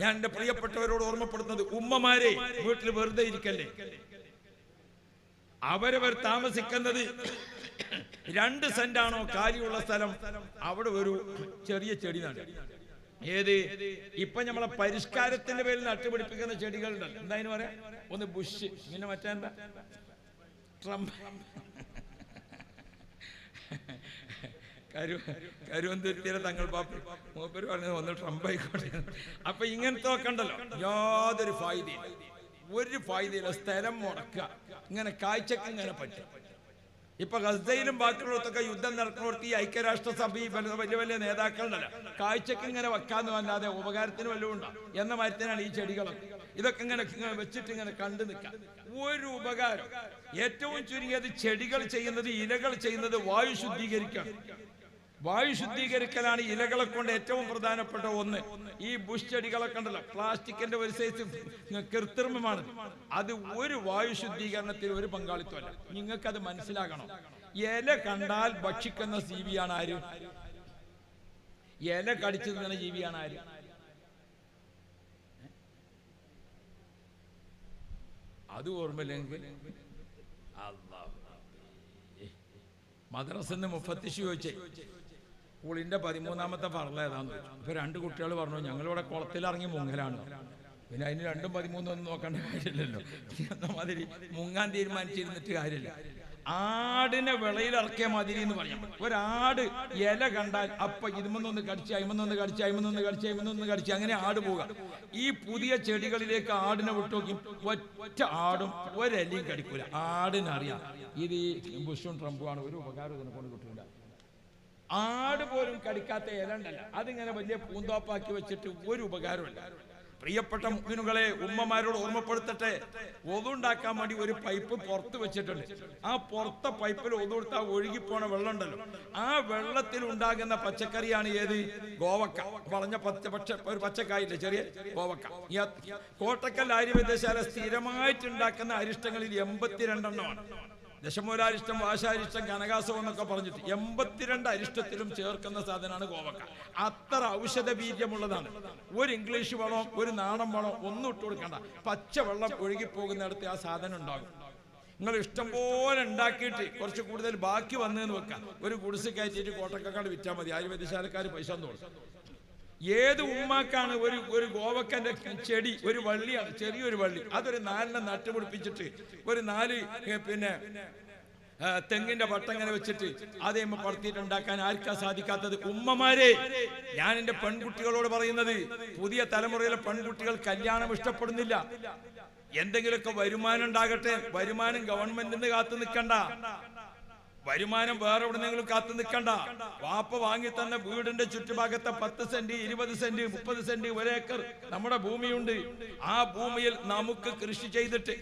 ഞാൻ എന്റെ പ്രിയപ്പെട്ടവരോട് ഓർമ്മപ്പെടുത്തുന്നത് ഉമ്മമാരെ വീട്ടിൽ വെറുതെ ഇരിക്കല്ലേ? അവരവർ താമസിക്കുന്നത് രണ്ട് സെന്റാണോ കാര്യമുള്ള സ്ഥലം? അവിടെ ഒരു ചെറിയ ചെടി നട്ടു ഏത്? ഇപ്പൊ നമ്മളെ പരിഷ്കാരത്തിന്റെ പേരിൽ നട്ടുപിടിപ്പിക്കുന്ന ചെടികളുണ്ടല്ലോ. എന്താ അതിന് പറയാ? ഒന്ന് ബുഷ് പിന്നെ മറ്റെന്താ ട്രംപ് തങ്ങൾ പാപ്പി മൂപ്പര് പറഞ്ഞത് ഒന്ന് ട്രംപ് ആയിക്കോട്ടെ അപ്പൊ ഇങ്ങനത്തെ ഒക്കെ യാതൊരു ഫായ്ദയില്ല ഒരു ഫായ്ദയില്ല സ്ഥലം മുടക്കുക. ഇങ്ങനെ കാഴ്ചക്ക് ഇങ്ങനെ പറ്റും ഇപ്പൊ ഗസയിലും ബാക്കിയുള്ളതൊക്കെ യുദ്ധം നടക്കുന്നിടത്ത് ഈ ഐക്യരാഷ്ട്രസഭ ഈ വലിയ വലിയ നേതാക്കളുണ്ടല്ലോ. കാഴ്ചക്ക് ഇങ്ങനെ വെക്കാന്ന് അല്ലാതെ ഉപകാരത്തിന് വല്ലതും ഉണ്ടോ? എന്ന മരത്തിനാണ് ഈ ചെടികളൊക്കെ ഇതൊക്കെ ഇങ്ങനെ വെച്ചിട്ട് ഇങ്ങനെ കണ്ടു നിൽക്കാം ഒരു ഉപകാരം. ഏറ്റവും ചുരുങ്ങിയത് ചെടികൾ ചെയ്യുന്നത് ഇലകൾ ചെയ്യുന്നത് വായു ശുദ്ധീകരിക്കണം വായു ശുദ്ധീകരിക്കലാണ് ഇലകളെ കൊണ്ട് ഏറ്റവും പ്രധാനപ്പെട്ട ഒന്ന്. ഈ ബുഷ് ചെടികളൊക്കെ ഉണ്ടല്ലോ പ്ലാസ്റ്റിക്കിന്റെ ഒരു സൈസ് കൃത്രിമമാണ്. അത് ഒരു വായു ശുദ്ധീകരണത്തിൽ ഒരു പങ്കാളിത്തമല്ല. അത് മനസ്സിലാകണം. ഇല കണ്ടാൽ ഭക്ഷിക്കുന്ന ജീവിയാണ് ആര്? ഇല കടിച്ചു തിന്ന ജീവിയാണ് ആര്? അത് ഓർമ്മയില്ലെങ്കിൽ മദ്രസന്ന് മുഫത്തിഷ് ചോദിച്ചേ സ്കൂളിന്റെ പതിമൂന്നാമത്തെ ഫറല ഏതാന്ന് ചോദിച്ചു. ഇപ്പൊ രണ്ട് കുട്ടികൾ പറഞ്ഞു ഞങ്ങളിവിടെ കുളത്തിലിറങ്ങി മുങ്ങലാണ്. പിന്നെ അതിന് രണ്ടും പതിമൂന്നും ഒന്നും നോക്കേണ്ട കാര്യമില്ലല്ലോ. എന്ന മാതിരി മുങ്ങാൻ തീരുമാനിച്ചിരുന്നിട്ട് കാര്യമില്ല. ആടിനെ വിളയിൽ ഇറക്കിയ മതിരി എന്ന് പറയാം. ഒരാട് ഇല കണ്ടാൽ അപ്പ ഇതുമെന്നൊന്ന് കടിച്ച് അയിമെന്നൊന്ന് കടിച്ച് അയിമെന്നൊന്ന് കടിച്ച് അയിമെന്നൊന്ന് കടിച്ച് അങ്ങനെ ആട് പോവുക. ഈ പുതിയ ചെടികളിലേക്ക് ആടിനെ വിട്ടുനോക്കി ഒറ്റ ആടും ഒരലിയും കടിക്കൂല. ആടിനറിയാം. ഇത് ഈ ബുഷും ട്രംപുമാണ് ഒരു ഉപകാരം ഇതിനെ കൊണ്ട് കിട്ടില്ല ആട് പോലും കടിക്കാത്ത ഇല ഉണ്ടല്ല. അതിങ്ങനെ വലിയ പൂന്തോപ്പാക്കി വെച്ചിട്ട് ഒരു ഉപകാരമില്ല പ്രിയപ്പെട്ട മുഖ്യനുകളെ ഉമ്മമാരോട് ഓർമ്മപ്പെടുത്തട്ടെ. ഒതുണ്ടാക്കാൻ വേണ്ടി ഒരു പൈപ്പ് പുറത്ത് വെച്ചിട്ടുണ്ട്. ആ പുറത്തെ പൈപ്പിൽ ഒതുകൊടുത്താൽ ഒഴുകിപ്പോണ വെള്ളം ഉണ്ടല്ലോ ആ വെള്ളത്തിൽ ഉണ്ടാകുന്ന പച്ചക്കറിയാണ് ഏത്? ഗോവക്ക. പറഞ്ഞ പച്ച പക്ഷെ ഒരു പച്ചക്കായില്ലേ ചെറിയ ഗോവക്ക. ആ കോട്ടക്കൽ ആര്യവൈദ്യശാല സ്ഥിരമായിട്ട് ഉണ്ടാക്കുന്ന അരിഷ്ടങ്ങളിൽ എൺപത്തിരണ്ടെണ്ണമാണ്. ദശമൂലാരിഷ്ടം വാശാരിഷ്ടം കനകാസവും എന്നൊക്കെ പറഞ്ഞിട്ട് എൺപത്തിരണ്ട് അരിഷ്ടത്തിലും ചേർക്കുന്ന സാധനമാണ് കോവക്ക അത്ര ഔഷധ ബീജമുള്ളതാണ് ഒരു ഇംഗ്ലീഷ് വളം ഒരു നാണം വളം ഒന്നും ഇട്ട് കൊടുക്കണ്ട. പച്ച വെള്ളം ഒഴുകിപ്പോകുന്നിടത്ത് ആ സാധനം ഉണ്ടാകും. നിങ്ങൾ ഇഷ്ടം പോലെ ഉണ്ടാക്കിയിട്ട് കുറച്ച് കൂടുതൽ ബാക്കി വന്നതെന്ന് വെക്കാം. ഒരു കുടിസ് കയറ്റിയിട്ട് കോട്ടക്കാട് വിറ്റാൽ മതി. ആയുർവേദശാലക്കാർ പൈസ കൊടുക്കും ഏത് ഉമ്മാക്കാണ് ഒരു ഒരു ഗോവക്കന്റെ ചെടി ഒരു വള്ളിയാണ് ചെറിയൊരു വള്ളി അതൊരു നാലിനെ നട്ടുപിടിപ്പിച്ചിട്ട് ഒരു നാല് പിന്നെ തെങ്ങിന്റെ വട്ടം ഇങ്ങനെ വെച്ചിട്ട് അതേ പടത്തിയിട്ട് ഉണ്ടാക്കാൻ ആർക്കാ സാധിക്കാത്തത്? ഉമ്മമാരെ ഞാൻ എന്റെ പെൺകുട്ടികളോട് പറയുന്നത് പുതിയ തലമുറയിലെ പെൺകുട്ടികൾ കല്യാണം ഇഷ്ടപ്പെടുന്നില്ല. എന്തെങ്കിലുമൊക്കെ വരുമാനം ഉണ്ടാകട്ടെ വരുമാനം ഗവൺമെന്റിന് കാത്തു നിൽക്കണ്ട. വരുമാനം വേറെ എവിടെന്നെങ്കിലും കാത്തു നിൽക്കണ്ട. വാപ്പ വാങ്ങി തന്ന വീടിന്റെ ചുറ്റുഭാഗത്തെ പത്ത് സെന്റ് ഇരുപത് സെന്റ് മുപ്പത് സെന്റ് ഒരേക്കർ നമ്മുടെ ഭൂമിയുണ്ട്. ആ ഭൂമിയിൽ നമുക്ക് കൃഷി ചെയ്തിട്ട്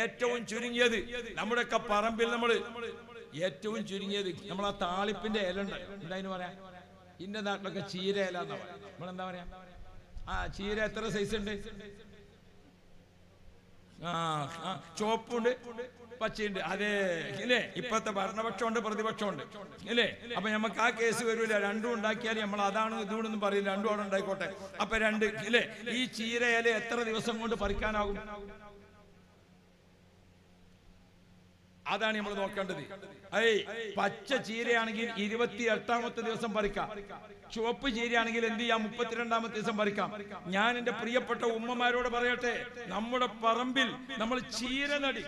ഏറ്റവും ചുരുങ്ങിയത് നമ്മുടെയൊക്കെ പറമ്പിൽ നമ്മൾ ഏറ്റവും ചുരുങ്ങിയത് നമ്മൾ ആ താളിപ്പിന്റെ ഇല ഉണ്ട് എന്താ പറയാ? ഇന്റെ നാട്ടിലൊക്കെ ചീര ഇല എന്നാ പറയാ? നമ്മളെന്താ പറയാ? ആ ചീര എത്ര സൈസ് ഉണ്ട്? ആ ചുവപ്പുണ്ട്. പച്ചയുണ്ട് അതെ. ഇല്ലേ? ഇപ്പത്തെ ഭരണപക്ഷമുണ്ട് പ്രതിപക്ഷമുണ്ട്. ഇല്ലേ? അപ്പൊ നമുക്ക് ആ കേസ് വരില്ല രണ്ടും ഉണ്ടാക്കിയാൽ നമ്മൾ അതാണ് ഇതുകൊണ്ടൊന്നും പറയില്ല. രണ്ടും അവിടെ ഉണ്ടായിക്കോട്ടെ. അപ്പൊ രണ്ട് ഇല്ലേ? ഈ ചീരയില എത്ര ദിവസം കൊണ്ട് പറിക്കാനാകും? അതാണ് നമ്മൾ നോക്കേണ്ടത്. ഏയ് പച്ച ചീരയാണെങ്കിൽ ഇരുപത്തി എട്ടാമത്തെ ദിവസം പറിക്കാം. ചുവപ്പ് ചീരയാണെങ്കിൽ എന്ത് ചെയ്യാം? മുപ്പത്തിരണ്ടാമത്തെ ദിവസം പറിക്കാം. ഞാൻ എന്റെ പ്രിയപ്പെട്ട ഉമ്മമാരോട് പറയട്ടെ നമ്മുടെ പറമ്പിൽ നമ്മൾ ചീര നടി.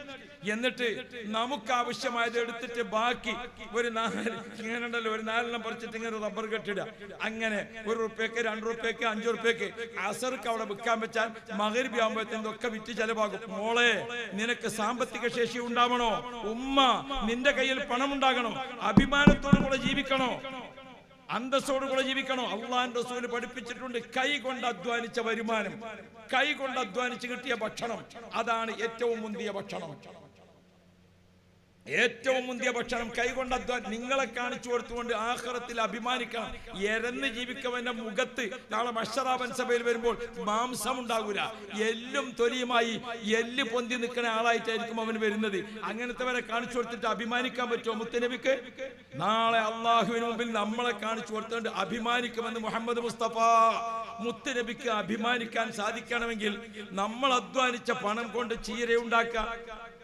എന്നിട്ട് നമുക്ക് ആവശ്യമായത് എടുത്തിട്ട് ബാക്കി ഒരു നാല് ഇങ്ങനെ ഉണ്ടല്ലോ ഒരു നാലെണ്ണം പറിച്ചിട്ട് ഇങ്ങനെ റബ്ബർ കെട്ടിടുക. അങ്ങനെ ഒരു റുപ്യക്ക് രണ്ട് റുപ്യക്ക് അഞ്ചു റുപ്യക്ക് അസർക്ക് അവിടെ വിൽക്കാൻ വെച്ചാൽ മകരിബി ആകുമ്പോഴത്തേക്കും വിറ്റ് ചെലവാകും. മോളെ നിനക്ക് സാമ്പത്തിക ശേഷി ഉണ്ടാവണോ? ഉമ്മ നിന്റെ കയ്യിൽ പണം ഉണ്ടാകണോ അഭിമാനത്തോടു കൂടെ ജീവിക്കണോ? അന്തസ്സോടു കൂടെ ജീവിക്കണോ? അള്ളാൻ റസൂൽ പഠിപ്പിച്ചിട്ടുണ്ട് കൈ കൊണ്ട് അധ്വാനിച്ച വരുമാനം. കൈ കൊണ്ട് അധ്വാനിച്ച് കിട്ടിയ ഭക്ഷണം. അതാണ് ഏറ്റവും മുന്തിയ ഭക്ഷണം. ഏറ്റവും മുന്തിയ ഭക്ഷണം കൈകൊണ്ട് അധ്വാനം നിങ്ങളെ കാണിച്ചു കൊടുത്തുകൊണ്ട് ആഹ്റത്തിൽ അഭിമാനിക്കണം. എരന്ന് ജീവിക്കവന്റെ മുഖത്ത് നാളെ മഷറാബൻ സഭയിൽ വരുമ്പോൾ മാംസം ഉണ്ടാകൂല എല്ലും തൊലിയുമായി എല്ല് പൊന്തി നിൽക്കുന്ന ആളായിട്ടായിരിക്കും അവൻ വരുന്നത്. അങ്ങനത്തെവരെ കാണിച്ചു കൊടുത്തിട്ട് അഭിമാനിക്കാൻ പറ്റുമോ മുത്തനബിക്ക്? നാളെ അള്ളാഹുവിന് മുമ്പിൽ നമ്മളെ കാണിച്ചു കൊടുത്തുകൊണ്ട് അഭിമാനിക്കുമെന്ന് മുഹമ്മദ് മുസ്തഫ. മുത്തനബിക്ക് അഭിമാനിക്കാൻ സാധിക്കണമെങ്കിൽ നമ്മൾ അധ്വാനിച്ച പണം കൊണ്ട് ചീരയുണ്ടാക്കുക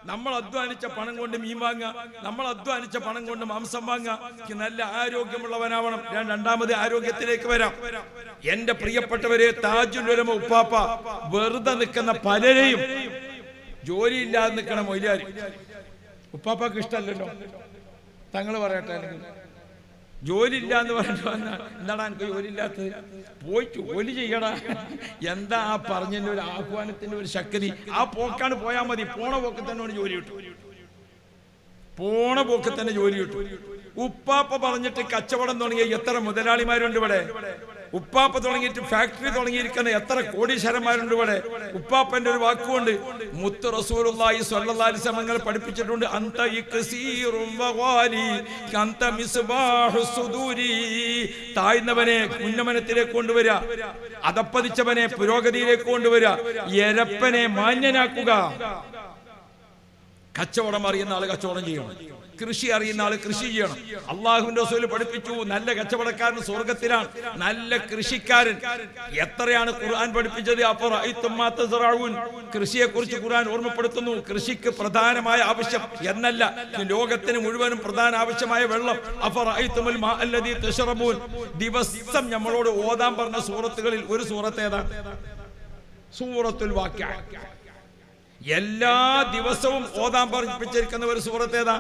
നമ്മൾ അധ്വാനിച്ച പണം കൊണ്ട് മീൻ വാങ്ങുക നമ്മൾ അധ്വാനിച്ച പണം കൊണ്ട് മാംസം വാങ്ങുക നല്ല ആരോഗ്യമുള്ളവനാവണം. ഞാൻ രണ്ടാമത് ആരോഗ്യത്തിലേക്ക് വരാം. എന്റെ പ്രിയപ്പെട്ടവരെ താജുലുലമ ഉപ്പാപ്പ വെറുതെ നിൽക്കുന്ന പലരെയും ജോലിയില്ലാതെ നിൽക്കണം മൊയ്ലാരി ഉപ്പാപ്പാക്ക് ഇഷ്ടമല്ലല്ലോ. തങ്ങൾ പറയട്ടെ ജോലി ഇല്ല എന്ന് പറഞ്ഞു എന്താണ് എനിക്ക് ജോലി ഇല്ലാത്തത് പോയി ജോലി ചെയ്യടാ. എന്താ ആ പറഞ്ഞതിന്റെ ഒരു ആഹ്വാനത്തിന്റെ ഒരു ശക്തി? ആ പോക്കാണ് പോയാൽ മതി. പോണ പോക്ക് തന്നെ ജോലി കിട്ടും. പോണ പോക്ക് തന്നെ ജോലി കിട്ടും. ഉപ്പാപ്പ പറഞ്ഞിട്ട് കച്ചവടം തുടങ്ങിയ എത്ര മുതലാളിമാരുണ്ട് ഇവിടെ? ഉപ്പാപ്പ തുടങ്ങിയിട്ട് ഫാക്ടറി തുടങ്ങിയിരിക്കുന്ന എത്ര കോടീശ്വരന്മാരുണ്ട് ഇവിടെ. ഉപ്പാപ്പന്റെ ഒരു വാക്കുകൊണ്ട് മുത്ത് റസൂലുള്ളാഹി സ്വല്ലല്ലാഹി അലൈഹി പഠിപ്പിച്ചിട്ടുണ്ട്. അന്ത അന്ത സുദൂരി. താഴ്ന്നവനെ ഉന്നമനത്തിലേക്ക് കൊണ്ടുവരിക അതപ്പതിച്ചവനെ പുരോഗതിയിലേക്ക് കൊണ്ടുവരിക എരപ്പനെ മാന്യനാക്കുക. കച്ചവടം അറിയുന്ന ആൾ കച്ചവടം ചെയ്യണം. കൃഷി അറിയുന്ന ആൾ കൃഷി ചെയ്യണം. അള്ളാഹുവിന്റെ റസൂൽ പഠിപ്പിച്ചു. നല്ല കച്ചവടക്കാരൻ സ്വർഗത്തിലാണ്. നല്ല കൃഷിക്കാരൻ. എത്രയാണ് ഖുർആൻ പഠിപ്പിച്ചത്? അപ്പോൾ കൃഷിയെ കുറിച്ച് ഖുർആൻ ഓർമ്മപ്പെടുത്തുന്നു. കൃഷിക്ക് പ്രധാനമായ ആവശ്യം എന്നല്ല. ലോകത്തിന് മുഴുവനും പ്രധാന ആവശ്യമായ വെള്ളം. ദിവസം നമ്മളോട് ഓതാൻ പറഞ്ഞ സൂറത്തുകളിൽ ഒരു സൂറത്ത് ഏതാ സൂറത്തുൽ വാക്യ. എല്ലാ ദിവസവും ഓതാൻ പഠിപ്പിച്ചിരിക്കുന്ന ഒരു സൂറത്ത് ഏതാ?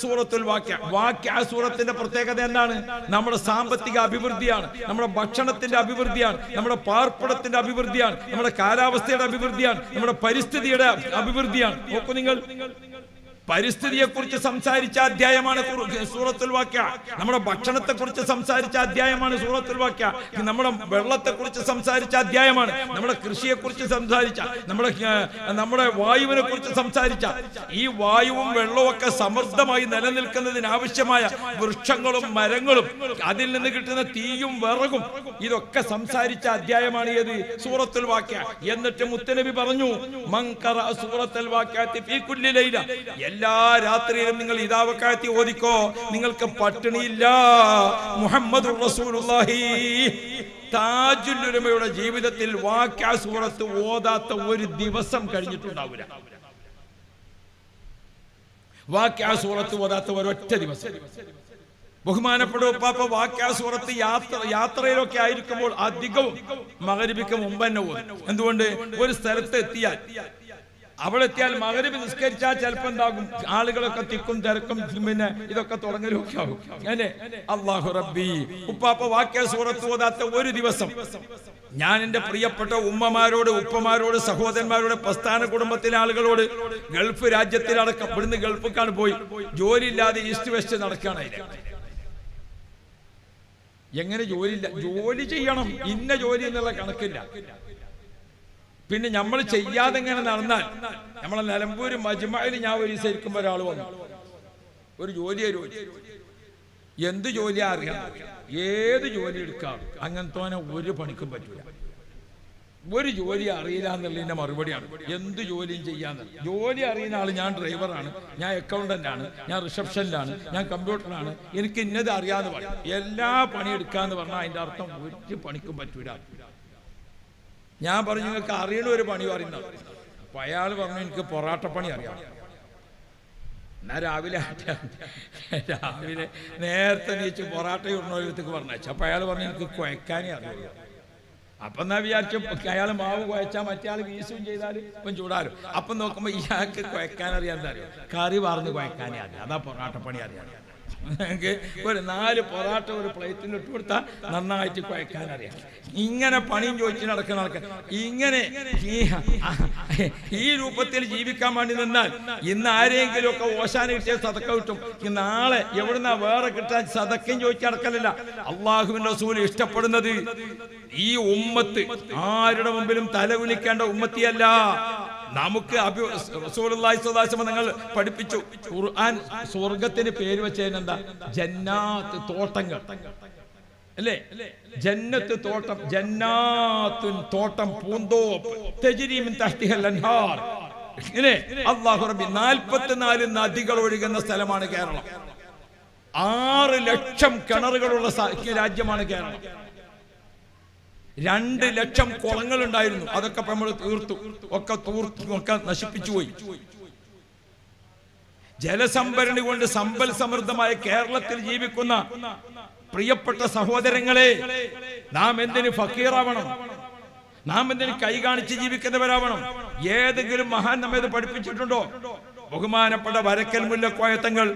സൂറത്തുൽ വാക്യ. വാക്യ ആ സൂറത്തിന്റെ പ്രത്യേകത എന്താണ്? നമ്മുടെ സാമ്പത്തിക അഭിവൃദ്ധിയാണ് നമ്മുടെ ഭക്ഷണത്തിന്റെ അഭിവൃദ്ധിയാണ് നമ്മുടെ പാർപ്പിടത്തിന്റെ അഭിവൃദ്ധിയാണ് നമ്മുടെ കാലാവസ്ഥയുടെ അഭിവൃദ്ധിയാണ് നമ്മുടെ പരിസ്ഥിതിയുടെ അഭിവൃദ്ധിയാണ്. നോക്കൂ നിങ്ങൾ. പരിസ്ഥിതിയെ കുറിച്ച് സംസാരിച്ച അധ്യായമാണ് സൂറത്തുൽ വാക്യ. നമ്മുടെ ഭക്ഷണത്തെ കുറിച്ച് സംസാരിച്ച അധ്യായമാണ് സൂറത്തുൽ വാക്യ. നമ്മുടെ വെള്ളത്തെ കുറിച്ച് സംസാരിച്ച അധ്യായമാണ്. നമ്മുടെ കൃഷിയെ കുറിച്ച് സംസാരിച്ച നമ്മുടെ നമ്മുടെ വായുവിനെ കുറിച്ച് സംസാരിച്ച. ഈ വായുവും വെള്ളവും ഒക്കെ സമൃദ്ധമായി നിലനിൽക്കുന്നതിന് ആവശ്യമായ വൃക്ഷങ്ങളും മരങ്ങളും അതിൽ നിന്ന് കിട്ടുന്ന തീയും വിറകും ഇതൊക്കെ സംസാരിച്ച അധ്യായമാണ് ഏത്? സൂറത്തുൽ വാക്യ. എന്നിട്ട് മുത്തനബി പറഞ്ഞു മങ്കറ സൂറത്തുൽ വാക്യാത്തി ഫീ ലൈല. എല്ലാ രാത്രിയിലും നിങ്ങൾ ഇതാവക്കാത്തി ഓദിക്കോ നിങ്ങൾക്ക് പട്ടിണിയില്ല. മുഹമ്മദ് താജുൽ ജീവിതത്തിൽ വാക്യാസുറത്ത് ഓതാത്ത ഒരു ദിവസം കഴിഞ്ഞിട്ടുണ്ടാവില്ല. വാക്യാസുറത്ത് ഓതാത്ത ഒരൊറ്റ ദിവസം. ബഹുമാനപ്പെട്ട ഉപ്പാപ്പ വാക്യാസുറത്ത് യാത്ര യാത്രയിലൊക്കെ ആയിരിക്കുമ്പോൾ അധികവും മകരിപ്പിക്കും മുമ്പ് തന്നെ പോകും എന്തുകൊണ്ട്? ഒരു സ്ഥലത്ത് എത്തിയാൽ. അവിടെ എത്തിയാൽ മകരവ് നിസ്കരിച്ചാൽ ചിലപ്പോ എന്താകും? ആളുകളൊക്കെ തിക്കും തിരക്കും പിന്നെ ഇതൊക്കെ തുടങ്ങലും റബ്ബി വാക്യ സൂറത്ത് ഓതാത്ത ഒരു ദിവസം ഞാൻ എന്റെ പ്രിയപ്പെട്ട ഉമ്മമാരോട് ഉപ്പമാരോട് സഹോദരന്മാരോട് പ്രസ്ഥാന കുടുംബത്തിലെ ആളുകളോട് ഗൾഫ് രാജ്യത്തിലടക്കം ഇവിടുന്ന് ഗൾഫിക്കാണ് പോയി. ജോലി ഇല്ലാതെ ഈസ്റ്റ് വെസ്റ്റ് നടക്കുകയാണ് അതിന് എങ്ങനെ ജോലിയില്ല? ജോലി ചെയ്യണം. ഇന്ന ജോലി എന്നുള്ള കണക്കില്ല. പിന്നെ നമ്മൾ ചെയ്യാതെ ഇങ്ങനെ നടന്നാൽ? നമ്മളെ നിലമ്പൂര് മജ്മയിൽ ഞാൻ ഒരു ദിവസം ഒരാൾ വന്നു. ഒരു ജോലി എന്ത് ജോലിയാ അറിയാം? ഏത് ജോലി എടുക്കാം? അങ്ങനത്തെ ഒരു പണിക്കും പറ്റില്ല ഒരു ജോലി അറിയില്ല എന്നുള്ളതിന്റെ മറുപടിയാണ്. എന്ത് ജോലിയും ചെയ്യാന്ന്. ജോലി അറിയുന്ന ആൾ ഞാൻ ഡ്രൈവറാണ് ഞാൻ അക്കൗണ്ടന്റ് ആണ് ഞാൻ റിസപ്ഷനിലാണ് ഞാൻ കമ്പ്യൂട്ടറാണ് എനിക്ക് ഇന്നത് അറിയാന്ന് പറയും. എല്ലാ പണി എടുക്കാന്ന് പറഞ്ഞാൽ അതിന്റെ അർത്ഥം ഒരു പണിക്കും പറ്റൂല. ഞാൻ പറഞ്ഞു നിങ്ങൾക്ക് അറിയണ ഒരു പണി പറയുന്നത് അപ്പൊ അയാൾ പറഞ്ഞു എനിക്ക് പൊറാട്ട പണി അറിയാം. എന്നാ രാവിലെ. രാവിലെ നേരത്തെ നീച്ച് പൊറാട്ട ഉണ്ണോഴത്തേക്ക് പറഞ്ഞു. അപ്പൊ അയാൾ പറഞ്ഞു എനിക്ക് കുഴക്കാനേ അറിയില്ല അപ്പൊ എന്നാ വിചാരിച്ചു അയാൾ മാവ് കുഴച്ചാൽ മറ്റേ ആൾ വീസും ചെയ്താൽ ഇപ്പം ചൂടാലും അപ്പൊ നോക്കുമ്പോ ഇയാൾക്ക് കുഴക്കാൻ അറിയാൻ അറിയോ? കറി പറഞ്ഞ് കുഴക്കാനേ അറിയാം. അതാ പൊറാട്ട പണി അറിയാം. ഒരു നാല് പൊറാട്ട ഒരു പ്ലേറ്റിൽ ഇട്ട് കൊടുത്താൽ നന്നായിട്ട് കുഴക്കാൻ അറിയാം ഇങ്ങനെ പണിയും ചോദിച്ച് നടക്കുന്ന ആൾക്കാർ ഇങ്ങനെ ഈ രൂപത്തിൽ ജീവിക്കാൻ വേണ്ടി നിന്നാൽ ഇന്ന് ആരെങ്കിലും ഒക്കെ ഓശാന കിട്ടിയ സതക്ക കിട്ടും. നാളെ എവിടുന്ന വേറെ കിട്ടാൻ സതക്കയും ചോദിച്ച് നടക്കലില്ല. അള്ളാഹുവിന്റെ റസൂൽ ഇഷ്ടപ്പെടുന്നത് ഈ ഉമ്മത്ത് ആരുടെ മുമ്പിലും തല ഉമ്മത്തിയല്ല. നമുക്ക് നിങ്ങൾ പഠിപ്പിച്ചു. ഖുർആൻ സ്വർഗത്തിന് പേര് വെച്ചതിനെന്താ ജന്നാത്ത് തോട്ടങ്ങൾ. അല്ലേ? ജന്നത്ത് തോട്ടം ജന്നാത്തുൻ തോട്ടം പൂന്തോപ്പ് നാല് റബി 44 നദികൾ ഒഴുകുന്ന സ്ഥലമാണ് കേരളം. ആറ് ലക്ഷം കിണറുകളുള്ള രാജ്യമാണ് കേരളം. രണ്ട് ലക്ഷം കുളങ്ങൾ ഉണ്ടായിരുന്നു അതൊക്കെ നമ്മൾ തീർത്തു. ഒക്കെ തൂർത്തു ഒക്കെ നശിപ്പിച്ചു പോയി. ജലസംഭരണി കൊണ്ട് സമ്പൽ സമൃദ്ധമായ കേരളത്തിൽ ജീവിക്കുന്ന പ്രിയപ്പെട്ട സഹോദരങ്ങളെ നാം എന്തിന് ഫക്കീറാവണം? നാം എന്തിന് കൈ കാണിച്ച് ജീവിക്കുന്നവരാവണം? ഏതെങ്കിലും മഹാൻ നമ്മെ പഠിപ്പിച്ചിട്ടുണ്ടോ? ബഹുമാനപ്പെട്ട വരക്കൽ മുല്ലക്കോയത്തങ്ങൾ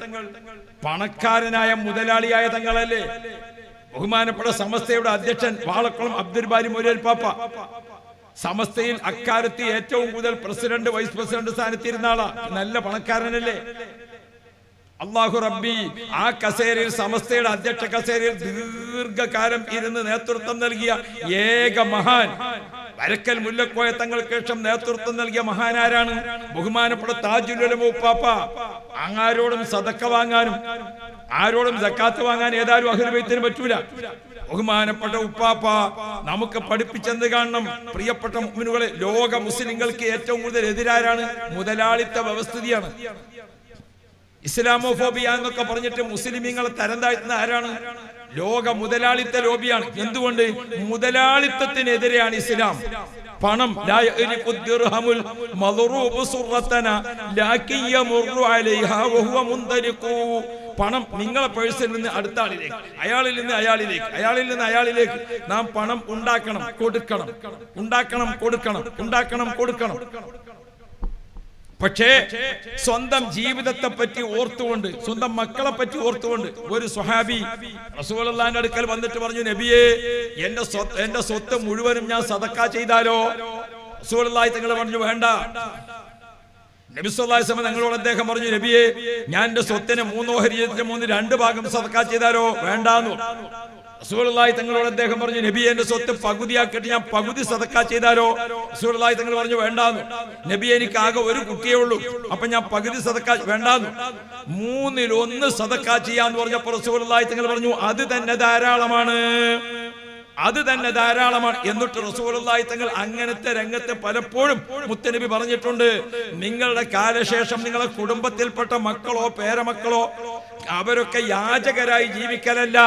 പണക്കാരനായ മുതലാളിയായ തങ്ങളല്ലേ? ബഹുമാനപ്പെട്ട സമസ്തയുടെ അധ്യക്ഷൻ വാളക്കുളം അബ്ദുൽ ബാരി പാപ്പ. സമസ്തയിൽ അക്കാലത്ത് ഏറ്റവും കൂടുതൽ പ്രസിഡന്റ് വൈസ് പ്രസിഡന്റ് സ്ഥാനത്തിരുന്ന ആളാ. നല്ല പണക്കാരനല്ലേ? അള്ളാഹു റബ്ബി ആ കസേരയിൽ സമസ്തയുടെ അധ്യക്ഷ കസേരയിൽ ദീർഘകാലം ഇരുന്ന് നേതൃത്വം നൽകിയ ഏക മഹാൻ വരക്കൽ മുല്ലക്കോയ തങ്ങൾക്ക് ശേഷം നേതൃത്വം നൽകിയ മഹാനാരാണ് ബഹുമാനപ്പെട്ട താജുലുലമ ഉപ്പാപ്പ. അങ്ങാരോടും സതക്ക വാങ്ങാനും ആരോടും സക്കാത്ത് വാങ്ങാൻ ഏതായാലും അഹുലബൈത്തിന് പറ്റൂല. ബഹുമാനപ്പെട്ട ഉപ്പാപ്പ നമുക്ക് പഠിപ്പിച്ചെന്ന് കാണണം. പ്രിയപ്പെട്ട മുഅ്മിനുകളെ ലോക മുസ്ലിങ്ങൾക്ക് ഏറ്റവും കൂടുതൽ എതിരാരാണ് മുതലാളിത്ത വ്യവസ്ഥിതിയാണ്. ഇസ്ലാമോഫോബിയ എന്നൊക്കെ പറഞ്ഞിട്ട് മുസ്ലിമീങ്ങളെ തരം താഴ്ത്തുന്ന ആരാണ്? ലോക മുതലാളിത്ത ലോബിയാണ് എന്തുകൊണ്ട്? മുതലാളിത്തത്തിനെതിരെയാണ് ഇസ്ലാം. പണം. പണം നിങ്ങളെ പേഴ്സിൽ നിന്ന് അടുത്ത ആളിലേക്ക് അയാളിൽ നിന്ന് അയാളിലേക്ക് അയാളിൽ നിന്ന് അയാളിലേക്ക് നാം പണം ഉണ്ടാക്കണം കൊടുക്കണം. ഉണ്ടാക്കണം കൊടുക്കണം. ഉണ്ടാക്കണം കൊടുക്കണം. പക്ഷേ സ്വന്തം ജീവിതത്തെ പറ്റി ഓർത്തുകൊണ്ട് സ്വന്തം മക്കളെ പറ്റി ഓർത്തുകൊണ്ട് ഒരു സ്വഹാബി റസൂലിന്റെ അടുക്കൽ വന്നിട്ട് പറഞ്ഞു നബിയെ എന്റെ എന്റെ സ്വത്ത് മുഴുവനും ഞാൻ സദക്ക ചെയ്താലോ? റസൂലുള്ളാഹി തങ്ങൾ പറഞ്ഞു വേണ്ട. നബി സല്ലല്ലാഹു അലൈഹി വസല്ലം ഞങ്ങളോട് അദ്ദേഹം പറഞ്ഞു നബിയെ ഞാൻ എന്റെ സ്വത്തിന് മൂന്നോ ഹരിയത്തിന് മൂന്ന് രണ്ട് ഭാഗം സദക്ക ചെയ്താലോ? വേണ്ടാന്നു. റസൂലുള്ളാഹി തങ്ങളോട് അദ്ദേഹം പറഞ്ഞു നബി എന്റെ സ്വത്ത് പകുതിയാക്കിയിട്ട് ഞാൻ പകുതി സതക്ക ചെയ്താലോ? റസൂലുള്ളാഹി തങ്ങൾ പറഞ്ഞു വേണ്ടാന്ന്. നബി എനിക്ക് ആകെ ഒരു കുട്ടിയേ ഉള്ളൂ. അപ്പൊ ഞാൻ പകുതി സതക്ക വേണ്ടാന്ന്. മൂന്നിൽ ഒന്ന് സദക്ക ചെയ്യാന്ന് പറഞ്ഞപ്പോൾ റസൂലുള്ളാഹി തങ്ങൾ പറഞ്ഞു അത് തന്നെ ധാരാളമാണ്. അത് തന്നെ ധാരാളമാണ്. എന്നിട്ട് റസൂലുള്ളാഹി തങ്ങൾ അങ്ങനത്തെ രംഗത്തെ പലപ്പോഴും മുത്തനബി പറഞ്ഞിട്ടുണ്ട്. നിങ്ങളുടെ കാലശേഷം നിങ്ങളെ കുടുംബത്തിൽപ്പെട്ട മക്കളോ പേരമക്കളോ അവരൊക്കെ യാചകരായി ജീവിക്കലല്ല.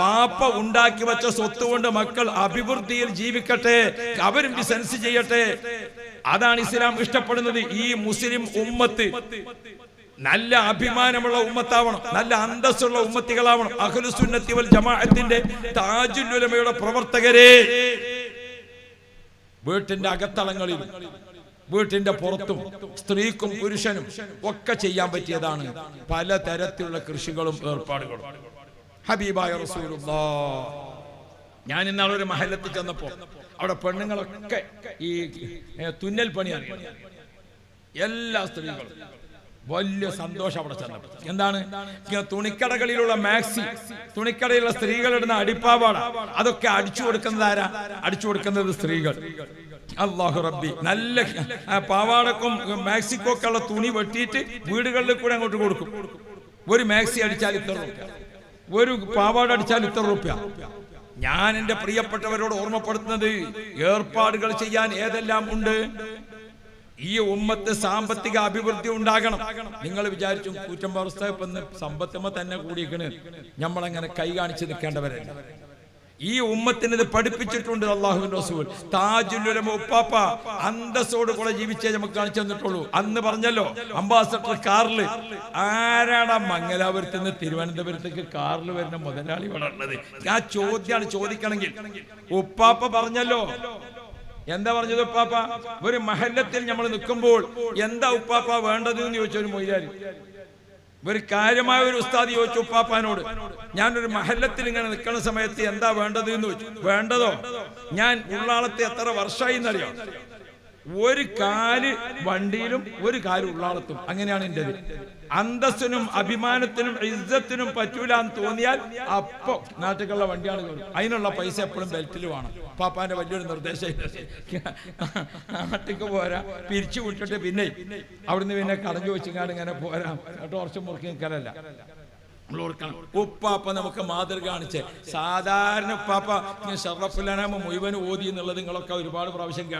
വാപ്പ ഉണ്ടാക്കി വെച്ച സ്വത്ത് കൊണ്ട് മക്കൾ അഭിവൃദ്ധിയിൽ ജീവിക്കട്ടെ. അവരും ബിസിനസ് ചെയ്യട്ടെ. അതാണ് ഇസ്ലാം ഇഷ്ടപ്പെടുന്നത്. ഈ മുസ്ലിം ഉമ്മത്ത്. നല്ല അഭിമാനമുള്ള ഉമ്മത്താവണം നല്ല അന്തസ്സുള്ള ഉമ്മത്തികളാവണം. അഖിലുസുന്നത്തി വൽ ജമാഅത്തിന്റെ താജുലുലമയുടെ പ്രവർത്തകരെ. വീട്ടിന്റെ അകത്തളങ്ങളിൽ വീട്ടിന്റെ പുറത്തും സ്ത്രീക്കും പുരുഷനും ഒക്കെ ചെയ്യാൻ പറ്റിയതാണ് പലതരത്തിലുള്ള കൃഷികളും ഏർപ്പാടുകളും. ഹബീബായ ഞാൻ ഇന്നാളെ ഒരു മഹലത്തിൽ ചെന്നപ്പോ അവിടെ പെണ്ണുങ്ങളൊക്കെ ഈ തുന്നൽ പണിയാണ്. എല്ലാ സ്ത്രീകളും. വലിയ സന്തോഷം അവിടെ ചെന്നപ്പോൾ. എന്താണ്? ഇങ്ങനെ തുണിക്കടകളിലുള്ള മാക്സി തുണിക്കടയിലുള്ള സ്ത്രീകൾ ഇടുന്ന അടിപ്പാവാട അതൊക്കെ അടിച്ചു കൊടുക്കുന്നത് ആരാ? അടിച്ചു കൊടുക്കുന്നത് സ്ത്രീകൾ. അള്ളാഹു റബ്ബി നല്ല പാവാടക്കും മാക്സിക്കൊക്കെ ഉള്ള തുണി വെട്ടിയിട്ട് വീടുകളിൽ കൂടെ അങ്ങോട്ട് കൊടുക്കും. ഒരു മാക്സി അടിച്ചാൽ ഇത്ര റുപ്യ ഒരു പാവാട അടിച്ചാൽ ഇത്ര റുപ്യ ഞാൻ എന്റെ പ്രിയപ്പെട്ടവരോട് ഓർമ്മപ്പെടുത്തുന്നത് ഏർപ്പാടുകൾ ചെയ്യാൻ ഏതെല്ലാം ഉണ്ട്? ഈ ഉമ്മത്ത് സാമ്പത്തിക അഭിവൃദ്ധി ഉണ്ടാകണം. നിങ്ങൾ വിചാരിച്ചു കൂറ്റമ്പാറ ഉസ്താദ് ഇന്ന് സമ്പത്തുമ്പോ തന്നെ കൂടിയിരിക്കണ്. നമ്മളങ്ങനെ കൈ കാണിച്ച് നിൽക്കേണ്ടവരല്ല. ഈ ഉമ്മത്തിന് ഇത് പഠിപ്പിച്ചിട്ടുണ്ട് അള്ളാഹുവിന്റെ റസൂൽ. താജുലുലമ ഉപ്പാപ്പ അന്തസ്സോട് കൂടെ ജീവിച്ചേ നമുക്ക് കാണിച്ചു തന്നിട്ടുള്ളൂ. അന്ന് പറഞ്ഞല്ലോ അംബാസഡർ കാറിൽ. ആരാടാ മംഗലാപുരത്ത് നിന്ന് തിരുവനന്തപുരത്തേക്ക് കാറിൽ വരുന്ന മുതലാളി ഉള്ളത് ആ ചോദ്യമാണ് ചോദിക്കണമെങ്കിൽ. ഉപ്പാപ്പ പറഞ്ഞല്ലോ എന്താ പറഞ്ഞത് ഉപ്പാപ്പ? ഒരു മഹല്ലത്തിൽ നമ്മൾ നിൽക്കുമ്പോൾ എന്താ ഉപ്പാപ്പ വേണ്ടത് എന്ന് ചോദിച്ച ഒരു മൊയ്യാരി ഒരു കാര്യമായ ഒരു ഉസ്താദ് ചോദിച്ചു ഉപ്പാപ്പാനോട് ഞാനൊരു മഹല്ലത്തിൽ ഇങ്ങനെ നിൽക്കുന്ന സമയത്ത് എന്താ വേണ്ടത് എന്ന് ചോദിച്ചു? വേണ്ടതോ? ഞാൻ ഉള്ളാളത്തെ എത്ര വർഷമായി എന്നറിയാം. ഒരു കാൽ വണ്ടിയിലും ഒരു കാൽ ഉള്ളാളത്തും. അങ്ങനെയാണ് എന്റെ അന്തസ്സിനും അഭിമാനത്തിനും ഇജ്ജത്തിനും പറ്റൂല എന്ന് തോന്നിയാൽ അപ്പൊ നാട്ടിലുള്ള വണ്ടിയാണ് അതിനുള്ള പൈസ എപ്പോഴും ബെൽറ്റിൽ വേണം. പാപ്പാന്റെ വലിയൊരു നിർദ്ദേശം. നാട്ടിക്ക് പോരാ. പിരിച്ചു വിട്ടിട്ട് പിന്നെ അവിടുന്ന് പിന്നെ കടഞ്ഞു വെച്ചിങ്ങാണ്ട് ഇങ്ങനെ പോരാ. ടോർച്ച് മുറുക്കി നിൽക്കലല്ല ഓർക്കണം. ഉപ്പാപ്പ നമുക്ക് മാതൃക കാണിച്ച്. സാധാരണ ഉപ്പാപ്പ ഷറഫുലനാമ മുഴുവൻ ഓതി എന്നുള്ളത് നിങ്ങളൊക്കെ ഒരുപാട് പ്രാവശ്യം